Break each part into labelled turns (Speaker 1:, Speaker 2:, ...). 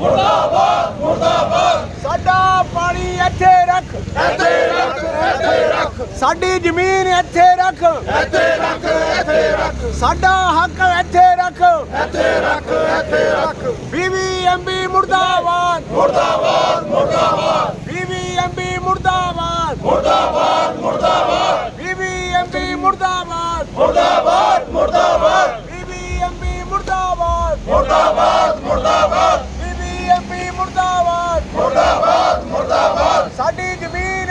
Speaker 1: ਮੁਰਦਾਬਾਦ ਮੁਰਦਾਬਾਦ ਸਾਡਾ ਪਾਣੀ ਇੱਥੇ ਰੱਖ। ਇੱਥੇ ਰੱਖ ਇੱਥੇ ਰੱਖ ਸਾਡੀ ਜ਼ਮੀਨ ਇੱਥੇ ਰੱਖ। ਇੱਥੇ ਰੱਖ ਇੱਥੇ ਰੱਖ ਸਾਡਾ ਹੱਕ ਇੱਥੇ ਰੱਖ। ਇੱਥੇ ਰੱਖ ਇੱਥੇ ਰੱਖ ਬੀਬੀਐਮਬੀ ਮੁਰਦਾਬਾਦ। ਮੁਰਦਾਬਾਦ ਮੁਰਦਾਬਾਦ। ਬੀਬੀਐਮਬੀ ਮੁਰਦਾਬਾਦ ਮੁਰਦਾਬਾਦ ਮੁਰਦਾਬਾਦ ਬੀਬੀਐਮਬੀ ਮੁਰਦਾਬਾਦ ਮੁਰਦਾਬਾਦ।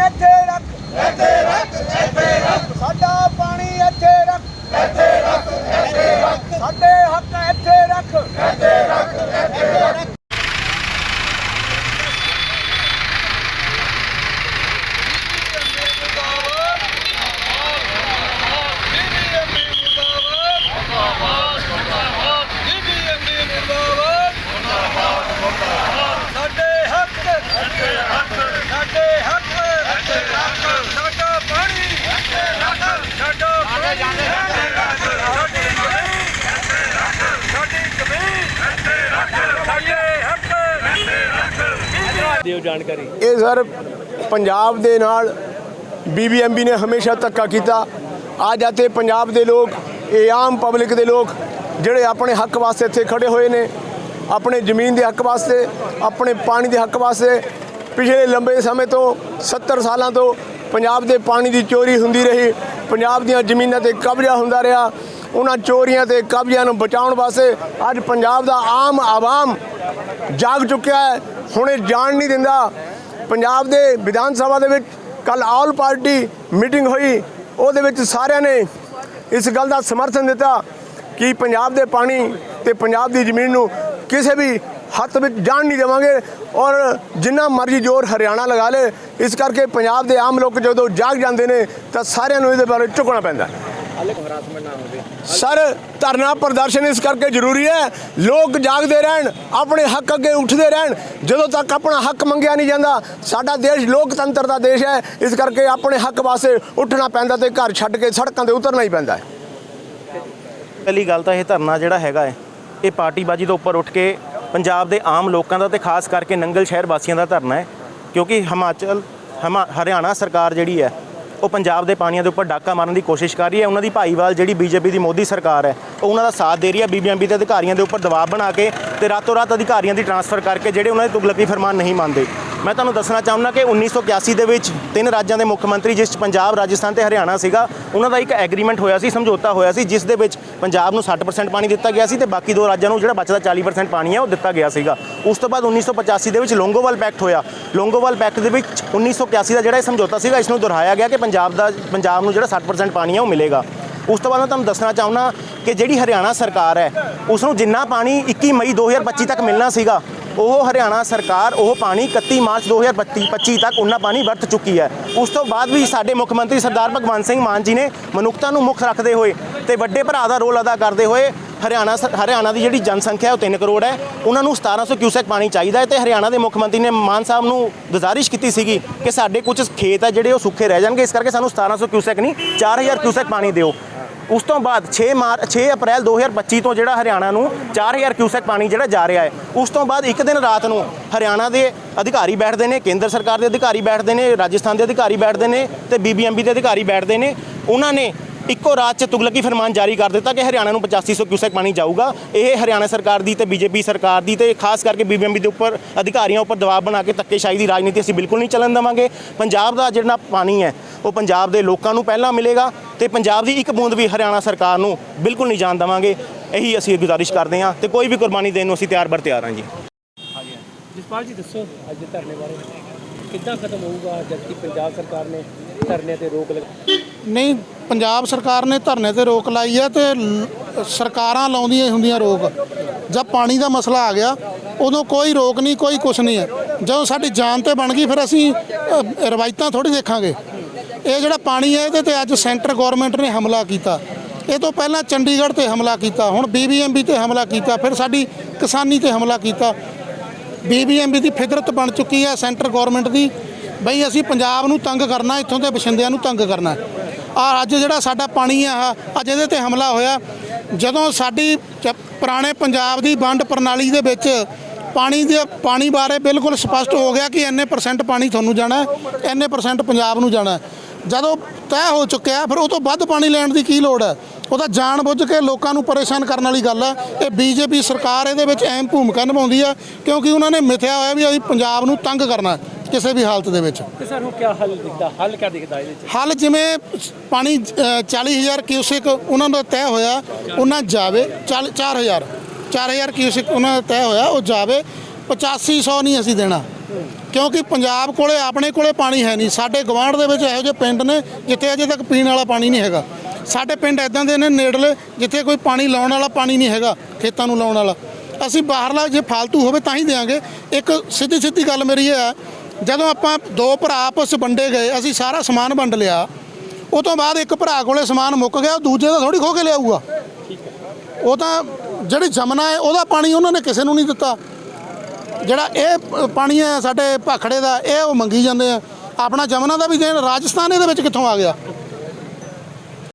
Speaker 1: ਜ਼ਮੀਨ ਇੱਥੇ ਰੱਖ ਇੱਥੇ ਰੱਖ ਇੱਥੇ ਰੱਖ ਸਾਡਾ ਪਾਣੀ ਇੱਥੇ ਰੱਖ ਇੱਥੇ ਰੱਖ ਇੱਥੇ ਰੱਖ ਸਾਡੇ ਹੱਕ ਇੱਥੇ ਰੱਖ ਇੱਥੇ ਰੱਖ ਇੱਥੇ ਰੱਖ
Speaker 2: ਸਾਡੇ ਹੱਕ ਸਾਡੇ ਹੱਕ ਸਾਡੇ ਹੱਕ ਸਾਡੇ ਹੱਕ ਸਾਡਾ ਪਾਣੀ ਸਾਡੇ ਹੱਕ ਸਾਡਾ ਪਾਣੀ ਸਾਡੇ ਹੱਕ ਸਾਡੀ ਜ਼ਮੀਨ ਸਾਡੇ ਹੱਕ ਸਾਡੀ ਜ਼ਮੀਨ ਸਾਡੇ ਹੱਕ ਸਾਡੇ ਹੱਕ
Speaker 3: ਜਾਣਕਾਰੀ?
Speaker 1: ਇਹ ਸਰ, ਪੰਜਾਬ ਦੇ ਨਾਲ ਬੀਬੀਐਮਬੀ ਨੇ ਹਮੇਸ਼ਾ ਧੱਕਾ ਕੀਤਾ। ਅੱਜ ਅਤੇ ਪੰਜਾਬ ਦੇ ਲੋਕ, ਇਹ ਆਮ ਪਬਲਿਕ ਦੇ ਲੋਕ, ਜਿਹੜੇ ਆਪਣੇ ਹੱਕ ਵਾਸਤੇ ਇੱਥੇ ਖੜੇ ਹੋਏ ਨੇ, ਆਪਣੇ ਜ਼ਮੀਨ ਦੇ ਹੱਕ ਵਾਸਤੇ, ਆਪਣੇ ਪਾਣੀ ਦੇ ਹੱਕ ਵਾਸਤੇ, ਪਿਛਲੇ ਲੰਬੇ ਸਮੇਂ ਤੋਂ 70 ਸਾਲਾਂ ਤੋਂ ਪੰਜਾਬ ਦੇ ਪਾਣੀ ਦੀ ਚੋਰੀ ਹੁੰਦੀ ਰਹੀ। ਪੰਜਾਬ ਦੀਆਂ ਜ਼ਮੀਨਾਂ ਤੇ ਕਬਜ਼ਾ ਹੁੰਦਾ ਰਿਹਾ। ਉਹਨਾਂ ਚੋਰੀਆਂ ਤੇ ਕਬਜ਼ਿਆਂ ਨੂੰ ਬਚਾਉਣ ਵਾਸਤੇ ਅੱਜ ਪੰਜਾਬ ਦਾ ਆਮ ਆਵਾਮ ਜਾਗ ਚੁੱਕਿਆ ਹੈ। ਹੁਣੇ ਜਾਣ ਨਹੀਂ ਦਿੰਦਾ। ਪੰਜਾਬ ਦੇ ਵਿਧਾਨ ਸਭਾ ਦੇ ਵਿੱਚ ਕੱਲ ਆਲ ਪਾਰਟੀ ਮੀਟਿੰਗ ਹੋਈ। ਉਹਦੇ ਵਿੱਚ ਸਾਰਿਆਂ ਨੇ ਇਸ ਗੱਲ ਦਾ ਸਮਰਥਨ ਦਿੱਤਾ ਕਿ ਪੰਜਾਬ ਦੇ ਪਾਣੀ ਤੇ ਪੰਜਾਬ ਦੀ ਜ਼ਮੀਨ ਨੂੰ ਕਿਸੇ ਵੀ ਹੱਥ ਵਿੱਚ ਜਾਣ ਨਹੀਂ ਦੇਵਾਂਗੇ ਔਰ ਜਿੰਨਾ ਮਰਜ਼ੀ ਜ਼ੋਰ ਹਰਿਆਣਾ ਲਗਾ ਲੇ, ਇਸ ਕਰਕੇ ਪੰਜਾਬ ਦੇ ਆਮ ਲੋਕ ਜਦੋਂ ਜਾਗ ਜਾਂਦੇ ਨੇ ਤਾਂ ਸਾਰਿਆਂ ਨੂੰ ਇਹਦੇ ਬਾਰੇ ਝੁਕਣਾ ਪੈਂਦਾ। ਸਰ ਧਰਨਾ ਪ੍ਰਦਰਸ਼ਨ ਇਸ ਕਰਕੇ ਜ਼ਰੂਰੀ ਹੈ ਲੋਕ ਜਾਗਦੇ ਰਹਿਣ ਆਪਣੇ ਹੱਕ ਅੱਗੇ ਉੱਠਦੇ ਰਹਿਣ। ਜਦੋਂ ਤੱਕ ਆਪਣਾ ਹੱਕ ਮੰਗਿਆ ਨਹੀਂ ਜਾਂਦਾ ਸਾਡਾ ਦੇਸ਼ ਲੋਕਤੰਤਰ ਦਾ ਦੇਸ਼ ਹੈ ਇਸ ਕਰਕੇ ਆਪਣੇ ਹੱਕ ਵਾਸਤੇ ਉੱਠਣਾ ਪੈਂਦਾ ਤੇ ਘਰ ਛੱਡ ਕੇ ਸੜਕਾਂ ਤੇ ਉਤਰਨਾ ਹੀ ਪੈਂਦਾ ਹੈ।
Speaker 4: ਪਹਿਲੀ ਗੱਲ ਤਾਂ ਇਹ ਧਰਨਾ ਜਿਹੜਾ ਹੈਗਾ ਹੈ ਇਹ ਪਾਰਟੀਬਾਜ਼ੀ ਤੋਂ ਉੱਪਰ ਉੱਠ ਕੇ ਪੰਜਾਬ ਦੇ ਆਮ ਲੋਕਾਂ ਦਾ ਤੇ ਖਾਸ ਕਰਕੇ ਨੰਗਲ ਸ਼ਹਿਰ ਵਾਸੀਆਂ ਦਾ ਧਰਨਾ ਹੈ। ਕਿਉਂਕਿ ਹਿਮਾਚਲ ਹਮਾ ਹਰਿਆਣਾ ਸਰਕਾਰ ਜਿਹੜੀ ਹੈ ਉਹ ਪੰਜਾਬ ਦੇ ਪਾਣੀਆਂ ਦੇ ਉੱਪਰ ਡਾਕਾ ਮਾਰਨ ਦੀ ਕੋਸ਼ਿਸ਼ ਕਰ ਰਹੀ ਹੈ। ਉਹਨਾਂ ਦੀ ਭਾਈਵਾਲ ਜਿਹੜੀ ਬੀਜੇਪੀ ਦੀ ਮੋਦੀ ਸਰਕਾਰ ਹੈ, ਉਹ ਉਹਨਾਂ ਦਾ ਸਾਥ ਦੇ ਰਹੀ ਹੈ। ਬੀਬੀਐਮਬੀ ਦੇ ਅਧਿਕਾਰੀਆਂ ਦੇ ਉੱਪਰ ਦਬਾਅ ਬਣਾ ਕੇ ਤੇ ਰਾਤੋਂ ਰਾਤ ਅਧਿਕਾਰੀਆਂ ਦੀ ਟਰਾਂਸਫਰ ਕਰਕੇ ਜਿਹੜੇ ਉਹਨਾਂ ਦੇ ਤੁਗਲਕੀ ਫਰਮਾਨ ਨਹੀਂ ਮੰਨਦੇ। ਮੈਂ ਤੁਹਾਨੂੰ ਦੱਸਣਾ ਚਾਹੁੰਦਾ ਕਿ 1981 ਦੇ ਵਿੱਚ ਤਿੰਨ ਰਾਜਾਂ ਦੇ ਮੁੱਖ ਮੰਤਰੀ, ਜਿਸ 'ਚ ਪੰਜਾਬ, ਰਾਜਸਥਾਨ ਤੇ ਹਰਿਆਣਾ ਸੀਗਾ, ਉਹਨਾਂ ਦਾ ਇੱਕ ਐਗਰੀਮੈਂਟ ਹੋਇਆ ਸੀ, ਸਮਝੌਤਾ ਹੋਇਆ ਸੀ, ਜਿਸ ਦੇ ਵਿੱਚ ਪੰਜਾਬ ਨੂੰ 60% ਪਾਣੀ ਦਿੱਤਾ ਗਿਆ ਸੀ ਤੇ ਬਾਕੀ ਦੋ ਰਾਜਾਂ ਨੂੰ ਜਿਹੜਾ ਬਚਦਾ 40% ਪਾਣੀ ਹੈ ਉਹ ਦਿੱਤਾ ਗਿਆ ਸੀਗਾ। ਉਸ ਤੋਂ ਬਾਅਦ 1985 ਦੇ ਵਿੱਚ ਲੋਂਗੋਵਾਲ ਪੈਕਟ ਹੋਇਆ। ਲੋਂਗੋਵਾਲ ਪੈਕਟ ਦੇ ਵਿੱਚ 1981 ਦਾ ਜਿਹੜਾ ਇਹ ਸਮਝੌਤਾ ਸੀਗਾ, ਇਸ ਨੂੰ ਦੁਹਰਾਇਆ ਗਿਆ ਕਿ ਪੰਜਾਬ ਦਾ, ਪੰਜਾਬ ਨੂੰ ਜਿਹੜਾ 60% ਪਾਣੀ ਹੈ ਉਹ ਮਿਲੇਗਾ। ਉਸ ਤੋਂ ਬਾਅਦ ਮੈਂ ਤੁਹਾਨੂੰ ਦੱਸਣਾ ਚਾਹੁੰਦਾ ਕਿ ਜਿਹੜੀ ਹਰਿਆਣਾ ਸਰਕਾਰ ਹੈ ਉਸ ਨੂੰ ਜਿੰਨਾ ਪਾਣੀ 21 ਮਈ 2025 ਤੱਕ ਮਿਲਣਾ ਸੀਗਾ ਉਹ ਹਰਿਆਣਾ ਸਰਕਾਰ, ਉਹ ਪਾਣੀ 31 ਮਾਰਚ 2025 ਤੱਕ ਉਹਨਾਂ ਪਾਣੀ ਵਰਤ ਚੁੱਕੀ ਹੈ। ਉਸ ਤੋਂ ਬਾਅਦ ਵੀ ਸਾਡੇ ਮੁੱਖ ਮੰਤਰੀ ਸਰਦਾਰ ਭਗਵੰਤ ਸਿੰਘ ਮਾਨ ਜੀ ਨੇ ਮਨੁੱਖਤਾ ਨੂੰ ਮੁੱਖ ਰੱਖਦੇ ਹੋਏ ਤੇ ਵੱਡੇ ਭਰਾ ਦਾ ਰੋਲ ਅਦਾ ਕਰਦੇ ਹੋਏ ਹਰਿਆਣਾ ਸ- ਹਰਿਆਣਾ ਦੀ ਜਿਹੜੀ ਜਨਸੰਖਿਆ ਉਹ 3 ਕਰੋੜ ਹੈ। ਉਹਨਾਂ ਨੂੰ 1700 ਕਿਊਸੈਕ ਪਾਣੀ ਚਾਹੀਦਾ ਹੈ ਤੇ ਹਰਿਆਣਾ ਦੇ ਮੁੱਖ ਮੰਤਰੀ ਨੇ ਮਾਨ ਸਾਹਿਬ ਨੂੰ ਗੁਜ਼ਾਰਿਸ਼ ਕੀਤੀ ਸੀਗੀ ਕਿ ਸਾਡੇ ਕੁਝ ਖੇਤ ਹੈ ਜਿਹੜੇ ਉਹ ਸੁੱਕੇ ਰਹਿ ਜਾਣਗੇ। ਇਸ ਕਰਕੇ ਸਾਨੂੰ 1700 ਕਿਊਸੈਕ ਨਹੀਂ 4000 ਕਿਊਸੈਕ ਪਾਣੀ ਦਿਓ। ਉਸ ਤੋਂ ਬਾਅਦ 6 ਮਾਰ 6 ਅਪ੍ਰੈਲ 2025 ਤੋਂ ਜਿਹੜਾ ਹਰਿਆਣਾ ਨੂੰ 4000 ਕਿਊਸੈਕ ਪਾਣੀ ਜਿਹੜਾ ਜਾ ਰਿਹਾ ਹੈ, ਉਸ ਤੋਂ ਬਾਅਦ ਇੱਕ ਦਿਨ ਰਾਤ ਨੂੰ ਹਰਿਆਣਾ ਦੇ ਅਧਿਕਾਰੀ ਬੈਠਦੇ ਨੇ, ਕੇਂਦਰ ਸਰਕਾਰ ਦੇ ਅਧਿਕਾਰੀ ਬੈਠਦੇ ਨੇ, ਰਾਜਸਥਾਨ ਦੇ ਅਧਿਕਾਰੀ ਬੈਠਦੇ ਨੇ ਤੇ ਬੀਬੀਐਮਬੀ ਦੇ ਅਧਿਕਾਰੀ ਬੈਠਦੇ ਨੇ। ਉਹਨਾਂ ਨੇ ਇੱਕੋ ਰਾਤ 'ਚ ਤੁਗਲਕੀ ਫਰਮਾਨ ਜਾਰੀ ਕਰ ਦਿੱਤਾ ਕਿ ਹਰਿਆਣਾ ਨੂੰ 8500 ਕਿਊਸੈਕ ਪਾਣੀ ਜਾਊਗਾ। ਇਹ ਹਰਿਆਣਾ ਸਰਕਾਰ ਦੀ ਤੇ ਬੀਜੇਪੀ ਸਰਕਾਰ ਦੀ ਤੇ ਖਾਸ ਕਰਕੇ ਬੀਬੀਐਮਬੀ ਦੇ ਉੱਪਰ ਅਧਿਕਾਰੀਆਂ ਉੱਪਰ ਦਬਾਅ ਬਣਾ ਕੇ ਧੱਕੇਸ਼ਾਹੀ ਦੀ ਰਾਜਨੀਤੀ ਅਸੀਂ ਬਿਲਕੁਲ ਨਹੀਂ ਚੱਲਣ ਦੇਵਾਂਗੇ। ਪੰਜਾਬ ਦਾ ਜਿਹੜਾ ਪਾਣੀ ਹੈ, ਉਹ ਪੰਜਾਬ ਦੇ ਲੋਕਾਂ ਨੂੰ ਪਹਿਲਾਂ ਮਿਲੇਗਾ ਤੇ ਪੰਜਾਬ ਦੀ ਇੱਕ ਬੂੰਦ ਵੀ ਹਰਿਆਣਾ ਸਰਕਾਰ ਨੂੰ ਬਿਲਕੁਲ ਨਹੀਂ ਜਾਣ ਦੇਵਾਂਗੇ। ਇਹੀ ਅਸੀਂ ਗੁਜ਼ਾਰਿਸ਼ ਕਰਦੇ ਹਾਂ ਤੇ ਕੋਈ ਵੀ ਕੁਰਬਾਨੀ ਦੇਣ ਨੂੰ ਅਸੀਂ ਤਿਆਰ ਬਰ ਤਿਆਰ ਹਾਂ ਜੀ।
Speaker 3: ਜਸਪਾਲ ਜੀ, ਦੱਸੋ ਅੱਜ ਦੇ ਧਰਨੇ ਬਾਰੇ ਕਿੱਦਾਂ ਖਤਮ ਹੋਊਗਾ, ਜਦਕਿ ਪੰਜਾਬ ਸਰਕਾਰ ਨੇ ਧਰਨੇ ਤੇ ਰੋਕ ਲਗਾ
Speaker 5: ਨਹੀਂ ਪੰਜਾਬ ਸਰਕਾਰ ਨੇ ਧਰਨੇ ਤੇ ਰੋਕ ਲਾਈ ਹੈ ਤੇ ਸਰਕਾਰਾਂ ਲਾਉਂਦੀਆਂ ਹੀ ਹੁੰਦੀਆਂ ਰੋਕ। ਜਦ ਪਾਣੀ ਦਾ ਮਸਲਾ ਆ ਗਿਆ ਉਦੋਂ ਕੋਈ ਰੋਕ ਨਹੀਂ ਕੋਈ ਕੁਛ ਨਹੀਂ ਹੈ। ਜਦੋਂ ਸਾਡੀ ਜਾਨ ਤੇ ਬਣ ਗਈ ਫਿਰ ਅਸੀਂ ਅ, ਰਵਾਇਤਾਂ ਥੋੜੀ ਦੇਖਾਂਗੇ। ਇਹ ਜਿਹੜਾ ਪਾਣੀ ਹੈ ਇਹਦੇ ਤੇ ਅੱਜ ਸੈਂਟਰ ਗਵਰਨਮੈਂਟ ਨੇ ਹਮਲਾ ਕੀਤਾ। ਇਹ ਤੋਂ ਪਹਿਲਾਂ ਚੰਡੀਗੜ੍ਹ ਤੇ ਹਮਲਾ ਕੀਤਾ ਹੁਣ ਬੀਬੀਐਮਬੀ ਤੇ ਹਮਲਾ ਕੀਤਾ ਫਿਰ ਸਾਡੀ ਕਿਸਾਨੀ ਤੇ ਹਮਲਾ ਕੀਤਾ। ਬੀਬੀਐਮਬੀ ਦੀ ਫਿਦਰਤ ਬਣ ਚੁੱਕੀ ਹੈ ਸੈਂਟਰ ਗਵਰਨਮੈਂਟ ਦੀ। ਬਈ ਅਸੀਂ ਪੰਜਾਬ ਨੂੰ ਤੰਗ ਕਰਨਾ, ਇੱਥੋਂ ਦੇ ਬਸ਼ਿੰਦਿਆਂ ਨੂੰ ਤੰਗ ਕਰਨਾ। ਆ ਅੱਜ ਜਿਹੜਾ ਸਾਡਾ ਪਾਣੀ ਆ, ਅੱਜ ਇਹਦੇ ਤੇ ਹਮਲਾ ਹੋਇਆ। ਜਦੋਂ ਸਾਡੀ ਚ- ਪੁਰਾਣੇ ਪੰਜਾਬ ਦੀ ਵੰਡ ਪ੍ਰਣਾਲੀ ਦੇ ਵਿੱਚ ਪਾਣੀ ਦੇ, ਪਾਣੀ ਬਾਰੇ ਬਿਲਕੁਲ ਸਪਸ਼ਟ ਹੋ ਗਿਆ ਕਿ ਇੰਨੇ ਪਰਸੈਂਟ ਪਾਣੀ ਤੁਹਾਨੂੰ ਜਾਣਾ, ਇੰਨੇ ਪਰਸੈਂਟ ਪੰਜਾਬ ਨੂੰ ਜਾਣਾ। ਜਦੋਂ ਤੈਅ ਹੋ ਚੁੱਕਿਆ, ਫਿਰ ਉਹ ਤੋਂ ਵੱਧ ਪਾਣੀ ਲੈਣ ਦੀ ਕੀ ਲੋੜ ਹੈ? ਉਹ ਤਾਂ ਜਾਣ ਬੁੱਝ ਕੇ ਲੋਕਾਂ ਨੂੰ ਪਰੇਸ਼ਾਨ ਕਰਨ ਵਾਲੀ ਗੱਲ ਹੈ। ਇਹ ਬੀਜੇਪੀ ਸਰਕਾਰ ਇਹਦੇ ਵਿੱਚ ਅਹਿਮ ਭੂਮਿਕਾ ਨਿਭਾਉਂਦੀ ਹੈ, ਕਿਉਂਕਿ ਉਹਨਾਂ ਨੇ ਮਿਥਿਆ ਹੋਇਆ ਵੀ ਅਸੀਂ ਪੰਜਾਬ ਨੂੰ ਤੰਗ ਕਰਨਾ। ਕਿਸੇ ਵੀ ਹਾਲਤ ਦੇ ਵਿੱਚ।
Speaker 3: ਤੇ ਸਰ ਹੁਣ ਕੀ ਹੱਲ ਦਿਖਦਾ? ਹੱਲ ਕੀ ਦਿਖਦਾ ਇਹਦੇ ਚ
Speaker 5: ਹੱਲ ਜਿਵੇਂ ਪਾਣੀ ਅ, 40000 ਕਿਊਸਿਕ ਉਹਨਾਂ ਦਾ ਤੈਅ ਹੋਇਆ ਉਹਨਾਂ ਜਾਵੇ। ਚੱਲ 4000 4000 ਕਿਊਸਿਕ ਉਹਨਾਂ ਦਾ ਤੈਅ ਹੋਇਆ ਉਹ ਜਾਵੇ। 8500 ਨਹੀਂ ਅਸੀਂ ਦੇਣਾ। ਕਿਉਂਕਿ ਪੰਜਾਬ ਕੋਲੇ ਆਪਣੇ ਕੋਲੇ ਪਾਣੀ ਹੈ ਨਹੀਂ। ਸਾਡੇ ਗਵਾਂਢ ਦੇ ਵਿੱਚ ਇਹੋ ਜਿਹੇ ਪਿੰਡ ਨੇ ਜਿੱਥੇ ਅਜੇ ਤੱਕ ਪੀਣ ਵਾਲਾ ਪਾਣੀ ਨਹੀਂ ਹੈਗਾ। ਸਾਡੇ ਪਿੰਡ ਇਦਾਂ ਦੇ ਨੇ ਨੇੜਲੇ ਜਿੱਥੇ ਕੋਈ ਪਾਣੀ ਲਾਉਣ ਵਾਲਾ ਪਾਣੀ ਨਹੀਂ ਹੈਗਾ ਖੇਤਾਂ ਨੂੰ ਲਾਉਣ ਵਾਲਾ। ਅਸੀਂ ਬਾਹਰਲਾ ਜੇ ਫालतू ਹੋਵੇ ਤਾਂ ਹੀ ਦੇਾਂਗੇ ਇੱਕ ਸਿੱਧੀ ਸਿੱਧੀ ਗੱਲ ਮੇਰੀ ਇਹ ਹੈ ਜਦੋਂ ਆਪਾਂ ਦੋ ਭਰਾ ਆਪਸ ਵੰਡੇ ਗਏ, ਅਸੀਂ ਸਾਰਾ ਸਮਾਨ ਵੰਡ ਲਿਆ। ਉਹ ਤੋਂ ਬਾਅਦ ਇੱਕ ਭਰਾ ਕੋਲੇ ਸਮਾਨ ਮੁੱਕ ਗਿਆ, ਉਹ ਦੂਜੇ ਦਾ ਥੋੜੀ ਖੋ ਕੇ ਲਿਆਊਗਾ। ਉਹ ਤਾਂ ਜਿਹੜੀ ਜਮਨਾ ਹੈ, ਉਹਦਾ ਪਾਣੀ ਉਹਨਾਂ ਨੇ ਕਿਸੇ ਨੂੰ ਨਹੀਂ ਦਿੱਤਾ। ਜਿਹੜਾ ਇਹ ਪਾਣੀ ਹੈ ਸਾਡੇ ਭਾਖੜੇ ਦਾ, ਇਹ ਉਹ ਮੰਗੀ ਜਾਂਦੇ ਆ। ਆਪਣਾ ਜਮਨਾ ਦਾ ਵੀ ਦੇਣ, ਰਾਜਸਥਾਨ ਇਹਦੇ ਵਿੱਚ ਕਿੱਥੋਂ ਆ ਗਿਆ?